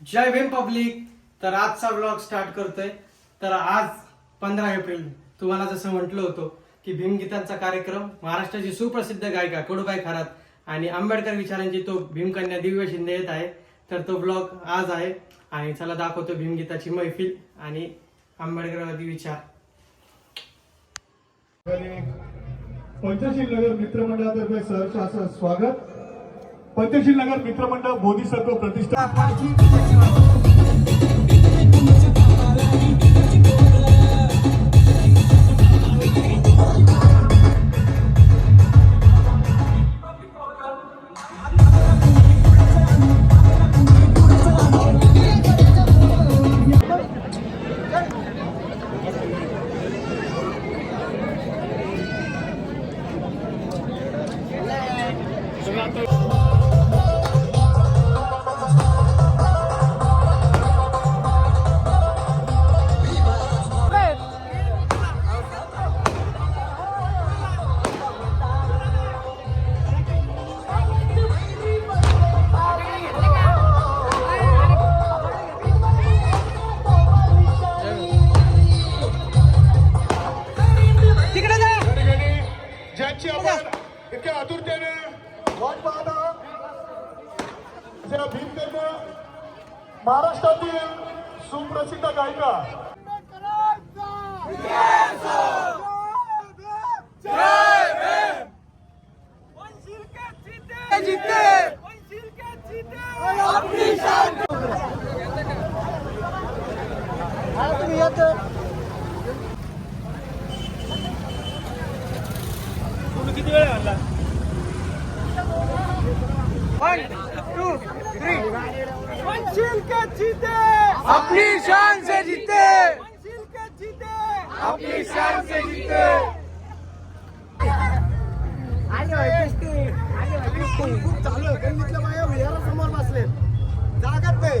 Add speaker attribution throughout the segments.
Speaker 1: जय Bhim public. तर आजचा blog start करतोय. तर आज पंधरा एप्रिल तुम्हाला जसं म्हटलं होतं की भीमगीतांचा कार्यक्रम महाराष्ट्राची सुप्रसिद्ध गायिका कडूबाई खरात आणि आंबेडकर विचारांची तो भीमकन्या दिव्य शिंदे येत आहे. तर तो ब्लॉग आज आहे आणि चला दाखवतो भीमगीताची मैफिल आणि आंबेडकरवादी विचार.
Speaker 2: पंचशील नगर मित्रमंडळातर्फे सहर्ष स्वागत. पंचशील नगर मित्रमंडळ बोधिसत्व प्रतिष्ठा
Speaker 3: अपनी शान से जीते अपनी शान से जीते
Speaker 2: खूप चालू आहे गल्लीतल्या बाया विहारासमोर बसले जागत नाही.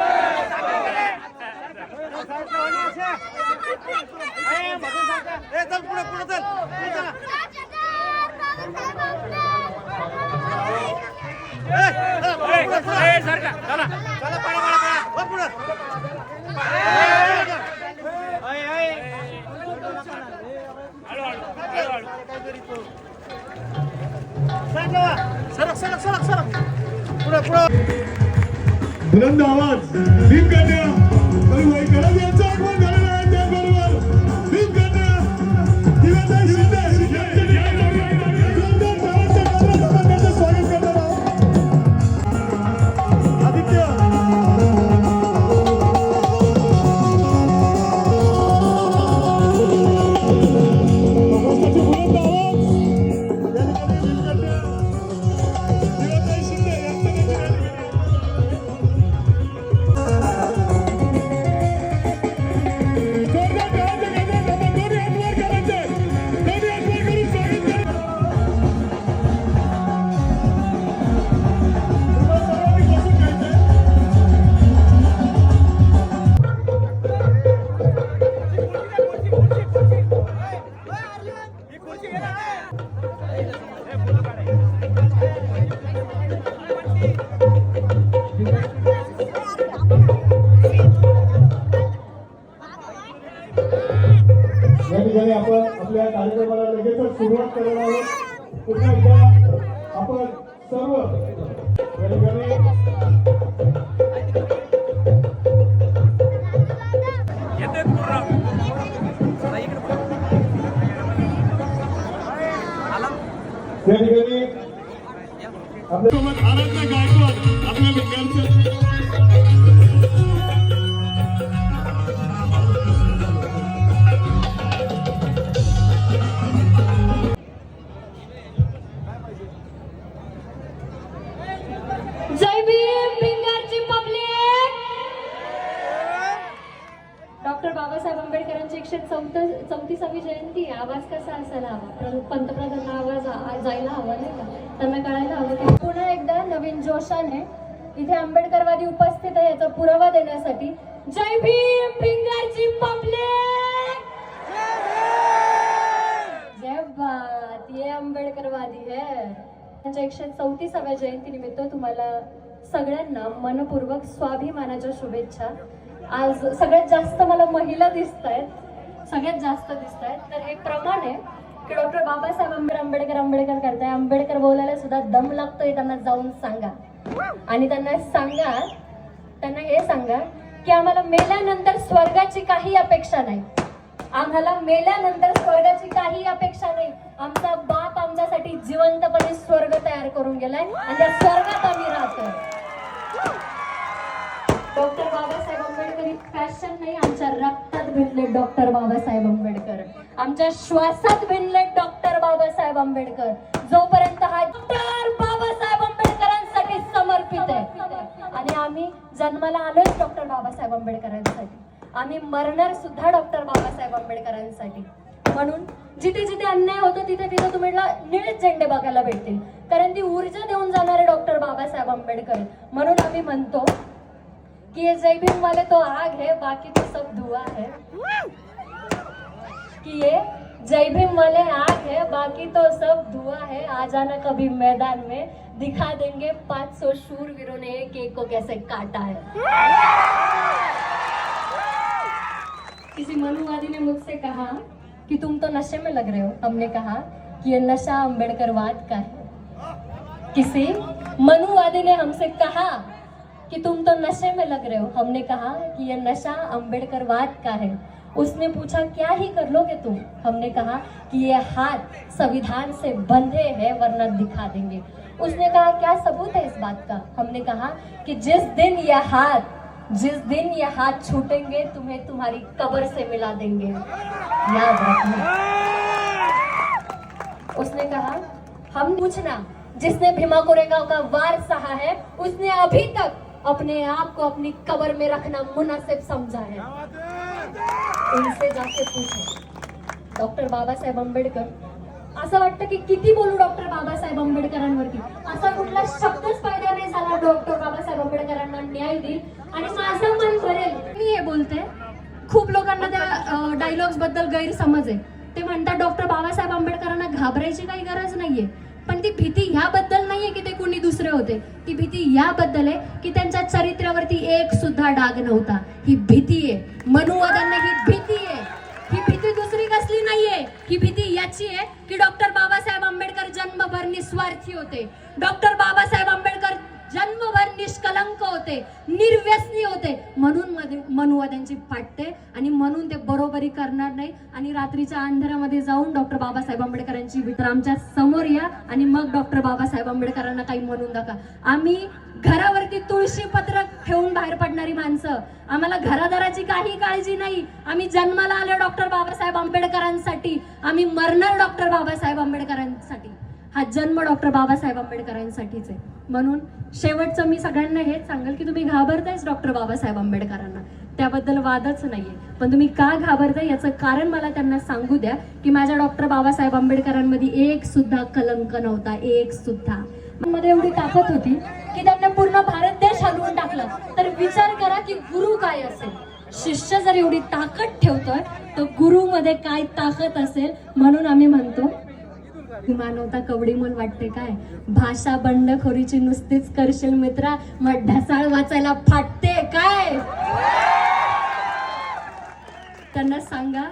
Speaker 2: आवाज भीमकन्या कळूबाई खरात यांचं आगमन झालेलं आहे त्याचबरोबर
Speaker 4: एकशे चौथ चौतीसावी जयंती आहे. आवाज कसा असायला हवा? पंतप्रधान आवाज जायला हवा नाही का? त्यांना कळायला हवं की पुन्हा एकदा नवीन जोशाने इथे आंबेडकरवादी उपस्थित आहे याचा पुरावा देण्यासाठी जय भीम भिंगारची पब्लिक! जय बात ये आंबेडकरवादी है. त्यांच्या एकशे चौतीसाव्या जयंतीनिमित्त तुम्हाला सगळ्यांना मनपूर्वक स्वाभिमानाच्या शुभेच्छा. आज सगळ्यात जास्त मला महिला दिसत आहेत सगळ्यात जास्त दिसत आहेत तर हे प्रमाण आहे की डॉक्टर बाबासाहेब आंबेडकर आंबेडकर आंबेडकर करताय. आंबेडकर बोलायला सुद्धा दम लागतोय त्यांना जाऊन सांगा. आणि त्यांना सांगा त्यांना हे सांगा की आम्हाला मेल्यानंतर स्वर्गाची काही अपेक्षा नाही. आम्हाला मेल्यानंतर स्वर्गाची काही अपेक्षा नाही. आमचा बाप आमच्यासाठी जिवंतपणे स्वर्ग तयार करून गेलाय आणि त्या स्वर्गात आम्ही राहतोय. डॉक्टर बाबासाहेब फॅशन नाही आमच्या रक्तात भिनले डॉक्टर बाबासाहेब आंबेडकर. आमच्या श्वासात भिनले डॉक्टर बाबासाहेब आंबेडकर. जोपर्यंत हा डॉक्टर बाबासाहेब आंबेडकरांसाठी समर्पित आहे. आणि आम्ही जन्माला आलोय डॉक्टर बाबासाहेब आंबेडकरांसाठी. आम्ही मरणार सुद्धा डॉक्टर बाबासाहेब आंबेडकरांसाठी. म्हणून जिथे जिथे अन्याय होतो तिथे तिथे तुम्हाला निळेच झेंडे बघायला भेटतील. कारण ती ऊर्जा देऊन जाणारे डॉक्टर बाबासाहेब आंबेडकर. म्हणून आम्ही म्हणतो कि ये जय भीम वाले तो आग है, बाकी तो सब धुआँ है। कि ये जय वाले आग है, बाकी तो सब धुआँ है। आ जाना कभी मैदान में, दिखा देंगे 500 शूरवीरों ने एक को कैसे काटा है। किसी मनुवादी ने मुझसे कहा कि तुम तो नशे में लग रहे हो। हमने कहा कि ये नशा अम्बेडकरवाद का है। किसी मनुवादी ने हमसे कहा कि तुम तो नशे में लग रहे हो। हमने कहा कि यह नशा अंबेडकरवाद का है। उसने पूछा, क्या ही कर लोगे तुम? हमने कहा कि ये हाथ संविधान से बंधे हैं, वरना दिखा देंगे। उसने कहा, क्या सबूत है इस बात का? हमने कहा कि जिस दिन ये हाथ, जिस दिन ये हाथ छूटेंगे, तुम्हें तुम्हारी कबर से मिला देंगे। याद रखना। उसने कहा, हम पूछना, जिसने भीमा कोरेगांव का वार सहा है, उसने अभी तक अपने आप को अपनी कबर में रखना मुनासिब समझा है। उनसे जाके पूछे। डॉक्टर बाबासाहेब आंबेडकर असं वाटतं की किती बोलू डॉक्टर बाबासाहेब डाग नव्हता. ही भीती आहे मनुवादांना ही भीती आहे ही भीती दुसरी कसली नाहीये ही भीती याची आहे की डॉक्टर बाबासाहेब आंबेडकर जन्मभर निस्वार्थी होते डॉक्टर बाबासाहेब आंबेडकर जन्मभर निष्कलंक होते निर्व्यसनी होते म्हणून मध्ये मनुवाद्यांची फाटते आणि म्हणून ते बरोबरी करणार नाही आणि रात्रीच्या अंधारामध्ये जाऊन डॉक्टर बाबासाहेब आंबेडकरांची वितर आमच्यासमोर या आणि मग डॉक्टर बाबासाहेब आंबेडकरांना काही म्हणून दाखवा आम्ही घरावरती तुळशी पत्र ठेवून बाहेर पडणारी माणसं आम्हाला घरादाराची काही काळजी नाही. आम्ही जन्माला आलो डॉक्टर बाबासाहेब आंबेडकरांसाठी. आम्ही मरणार डॉक्टर बाबासाहेब आंबेडकरांसाठी. हा जन्म डॉक्टर बाबासाहेब आंबेडकरांसाठीच आहे. म्हणून शेवटचं मी सगळ्यांना हेच सांगेल की तुम्ही घाबरतायच डॉक्टर बाबासाहेब आंबेडकरांना. त्याबद्दल वादच नाहीये. पण तुम्ही का घाबरताय याचं कारण मला त्यांना सांगू द्या की माझ्या डॉक्टर बाबासाहेब आंबेडकरांमध्ये एक सुद्धा कलंक नव्हता. एक सुद्धा. मध्ये एवढी ताकद होती. की त्यांना पूर्ण भारत देश हलवून टाकला तर विचार करा की गुरु काय असेल? शिष्य जर एवढी ताकद ठेवतोय तर गुरु मध्ये काय ताकद असेल म्हणून आम्ही म्हणतो मानवता कवडीमोल वाटते काय? भाषा बंडखोरीची नुसतीच करशील मित्रा मग ढसाळ वाचायला फाटते काय? त्यांना सांगा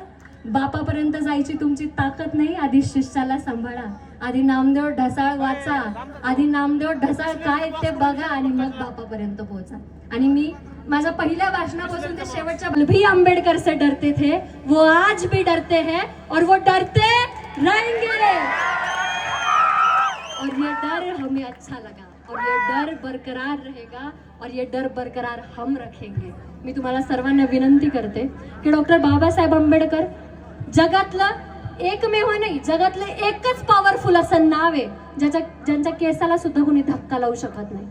Speaker 4: बापापर्यंत जायची तुमची ताकद नाही? आधी शिष्याला सांभाळा. आधी नामदेव ढसाळ वाचा. आधी नामदेव ढसाळ काय ते बघा आणि मग बापापर्यंत पोहोचा. आणि मी माझ्या पहिल्या भाषणापासून ते शेवटच्या भी आंबेडकर से डरते थे. वो आज भी डरते हैं और वो डरते रहेंगे और ये डर हमें अच्छा लगा. और ये डर बरकरार रहेगा और ये डर बरकरार हम रखेंगे. मी तुम्हाला सर्वांना विनंती करते की डॉक्टर बाबासाहेब आंबेडकर जगातलं एकमेव नाही जगातलं एकच पॉवरफुल असं नाव आहे ज्याच्या ज्यांच्या केसाला सुद्धा कोणी धक्का लावू शकत नाही.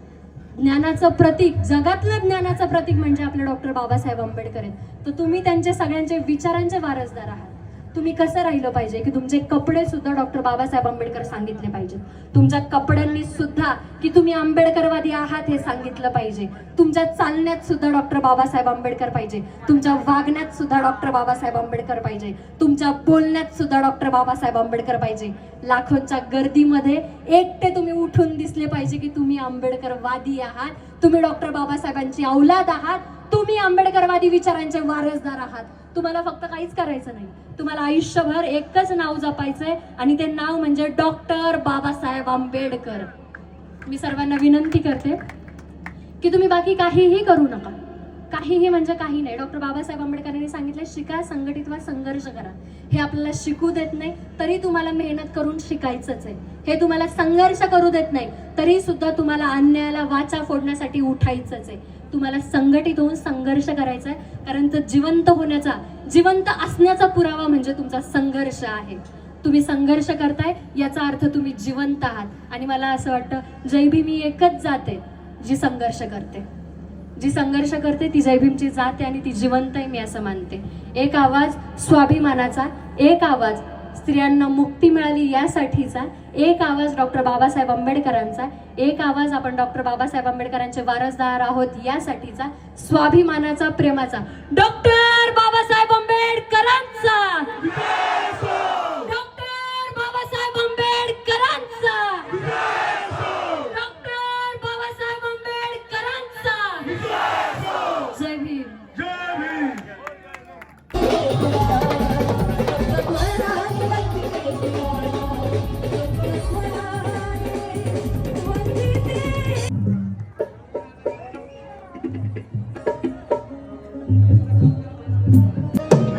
Speaker 4: ज्ञानाचं प्रतीक जगातलं ज्ञानाचं प्रतीक म्हणजे आपले डॉक्टर बाबासाहेब आंबेडकर आहेत. तर तुम्ही त्यांचे सगळ्यांचे विचारांचे वारसदार आहात. तुम्ही कसं राहिलं पाहिजे? की तुमचे कपडे सुद्धा डॉक्टर बाबासाहेब आंबेडकर सांगितले पाहिजे तुमच्या कपड्यांनी सुद्धा की तुम्ही आंबेडकरवादी आहात हे सांगितलं पाहिजे. तुमच्या चालण्यात सुद्धा डॉक्टर बाबासाहेब आंबेडकर पाहिजे. तुमच्या वागण्यात सुद्धा डॉक्टर बाबासाहेब आंबेडकर पाहिजे. तुमच्या बोलण्यात सुद्धा डॉक्टर बाबासाहेब आंबेडकर पाहिजे. लाखोंच्या गर्दीमध्ये एकटे तुम्ही उठून दिसले पाहिजे की तुम्ही आंबेडकरवादी आहात. तुम्ही डॉक्टर बाबासाहेबांची औलाद आहात. तुम्ही आंबेडकरवादी विचारांचे वारसदार आहात. तुम्हाला फक्त काहीच करायचं नाही. तुम्हाला आयुष्यभर एकच नाव जपायचंय आणि ते नाव म्हणजे डॉक्टर बाबासाहेब आंबेडकर. मी सर्वांना विनंती करते की तुम्ही बाकी काहीही करू नका. काहीही म्हणजे काही नाही. डॉक्टर बाबासाहेब आंबेडकरांनी सांगितलं शिका संघटित वा संघर्ष करा. हे आपल्याला शिकू देत नाही तरी तुम्हाला मेहनत करून शिकायचंच आहे. हे तुम्हाला संघर्ष करू देत नाही तरी सुद्धा तुम्हाला अन्यायाला वाचा फोडण्यासाठी उठायचंच आहे. तुम्हाला संघटित होऊन संघर्ष करायचा आहे. कारण तो जिवंत होण्याचा जिवंत असण्याचा पुरावा म्हणजे तुमचा संघर्ष आहे. तुम्ही संघर्ष करताय याचा अर्थ तुम्ही जिवंत आहात. आणि मला असं वाटतं जयभीम ही एकच जाते जी संघर्ष करते. जी संघर्ष करते ती जयभीमची जात आहे आणि ती जिवंत आहे मी असं मानते. एक आवाज स्वाभिमानाचा एक आवाज स्त्रियांना मुक्ती मिळाली यासाठीचा एक आवाज डॉक्टर बाबासाहेब आंबेडकरांचा एक आवाज आपण डॉक्टर बाबासाहेब आंबेडकरांचे वारसदार आहोत यासाठीचा स्वाभिमानाचा प्रेमाचा. डॉक्टर बाबासाहेब आंबेडकरांचा!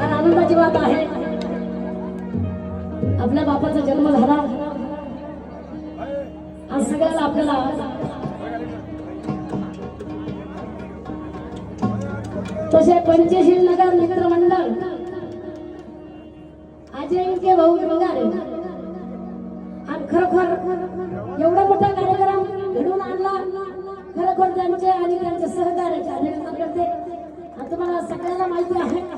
Speaker 5: आनंदाची बात आहे. आपल्या बापाचा जन्म झाला. आज सगळ्याला आपल्याला तसे पंचशील नगर मित्र सगळ्यांना माहिती आहे.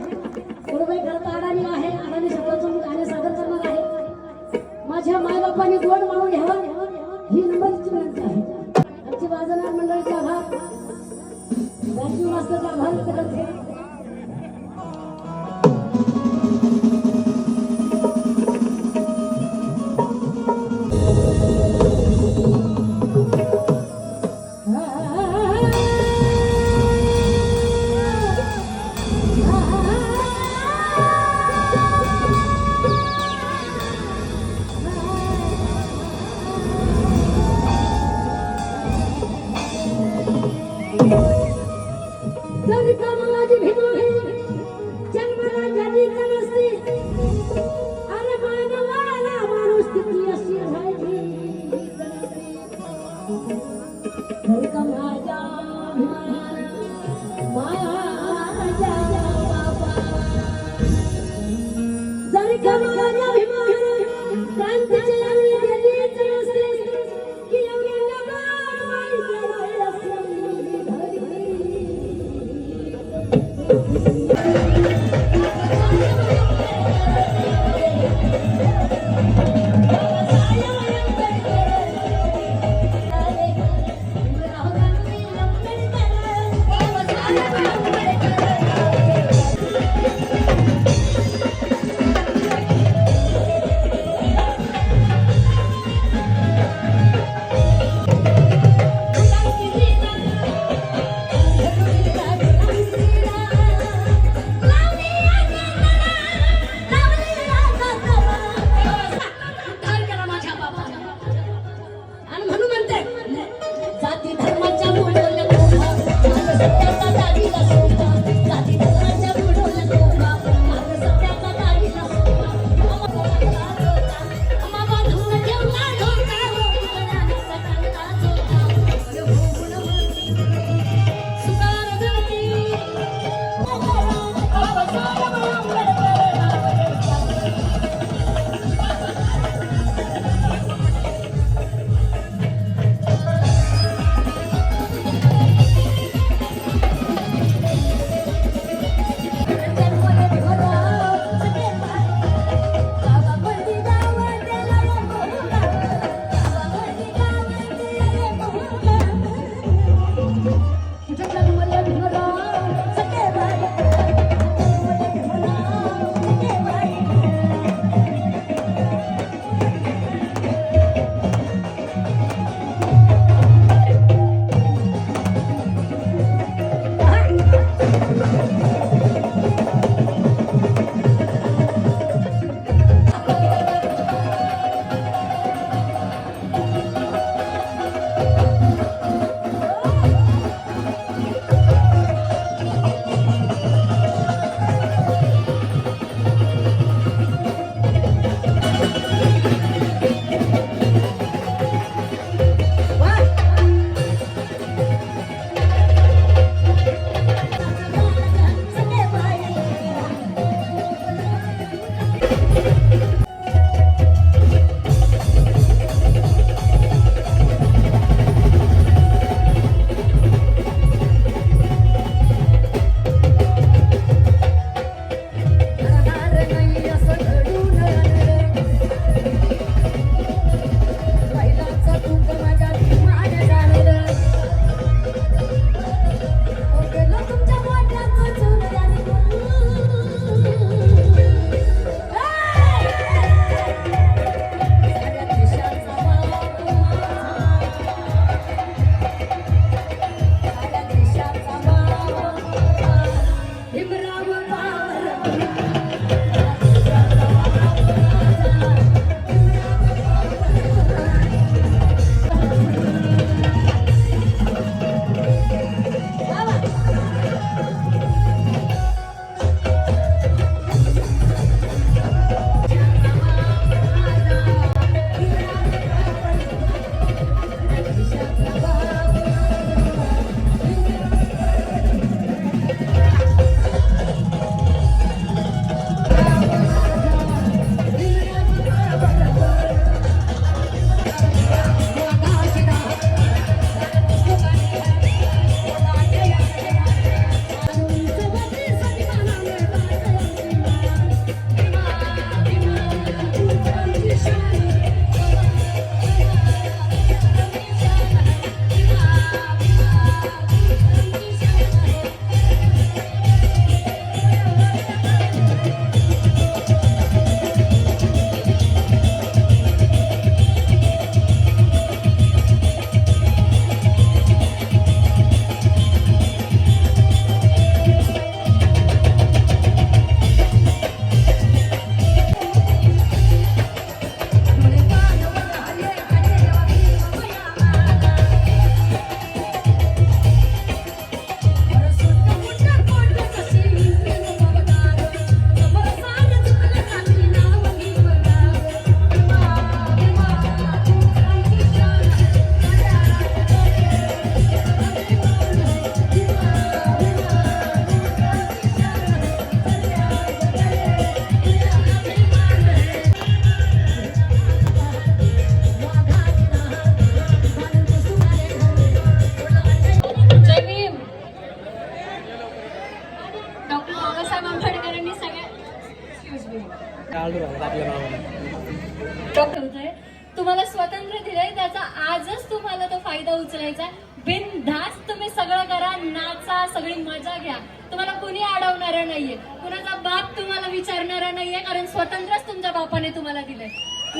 Speaker 5: तुम्हाला
Speaker 4: स्वातंत्र्य दिलंय त्याचा आजच तुम्हाला तो फायदा उचलायचा बिनधास्त तुम्ही सगळं करा नाचा सगळी मजा घ्या. तुम्हाला कुणी अडवणार नाहीये. कुणाचा बाप तुम्हाला विचारणारा नाहीये कारण स्वातंत्र्यच तुमच्या बापाने तुम्हाला दिलंय.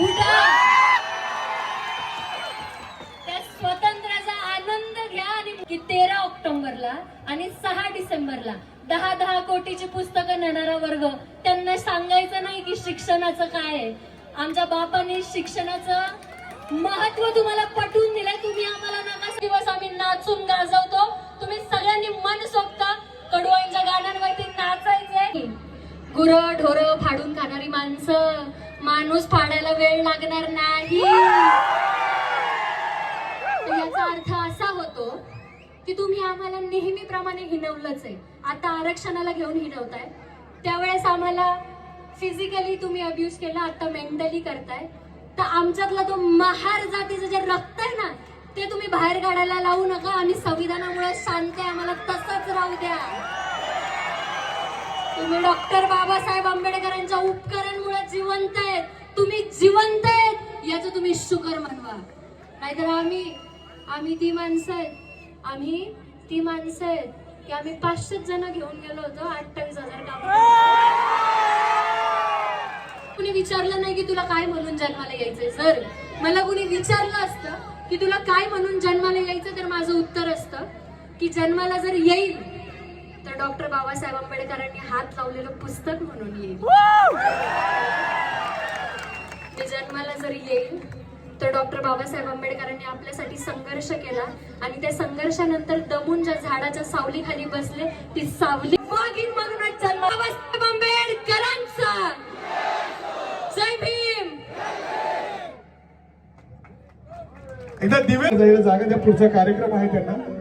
Speaker 4: उठा! त्या स्वातंत्र्याचा आनंद घ्या आणि की तेरा ऑक्टोबरला आणि सहा डिसेंबरला दहा दहा कोटीची पुस्तकं नेणारा वर्ग त्यांना सांगायचं नाही की शिक्षणाचं काय आहे. आमच्या बापाने शिक्षणाचं महत्त्व तुम्हाला पटवून दिलंय. तुम्ही आम्हाला नका दिवस आम्ही नाचून गाजवतो. तुम्ही सगळ्यांनी मन सोबत कडुआईंच्या गाण्यांवरती नाचायचे गुर ढोर फाडून खाणारी माणसं. माणूस फाडायला वेळ लागणार नाही. याचा अर्थ असा होतो की तुम्ही आम्हाला नेहमीप्रमाणे हिनवलंच आहे. आता आरक्षणाला घेऊन हिनवताय त्यावेळेस आम्हाला फिजिकली तुम्ही अब्युज केला आता मेंटली करताय. तर आमच्यातला तो महार जातीचं जे रक्त आहे ना ते तुम्ही बाहेर काढायला लावू नका आणि संविधानामुळे आहे आम्हाला तसंच राहू द्या. तुम्ही डॉक्टर बाबासाहेब आंबेडकरांच्या उपकरणमुळे जिवंत आहेत. तुम्ही जिवंत आहेत याचं तुम्ही शुकर म्हणवा. नाहीतर आम्ही आम्ही ती माणसं आहेत. आम्ही ती माणसं आहेत की आम्ही पाचशेच जण घेऊन गेलो होतो अठ्ठावीस हजार कुणी विचारलं नाही की तुला काय म्हणून जन्माला यायचंय? जर मला कुणी विचारलं असतं की तुला काय म्हणून जन्माला यायचं तर माझं उत्तर असतं की जन्माला जर येईल तर डॉक्टर बाबासाहेब आंबेडकरांनी हात लावलेलं पुस्तक म्हणून येईल. मी जन्माला जर येईल तर डॉक्टर बाबासाहेब आंबेडकरांनी आपल्यासाठी संघर्ष केला आणि त्या संघर्षानंतर दमून ज्या झाडाच्या सावलीखाली बसले ती सावली मागीन म्हणूनच जन्म बाबासाहेब आंबेडकरांचा जय भीम
Speaker 5: एकदा दिवे जागा त्या पुढचा कार्यक्रम आहे त्यांना.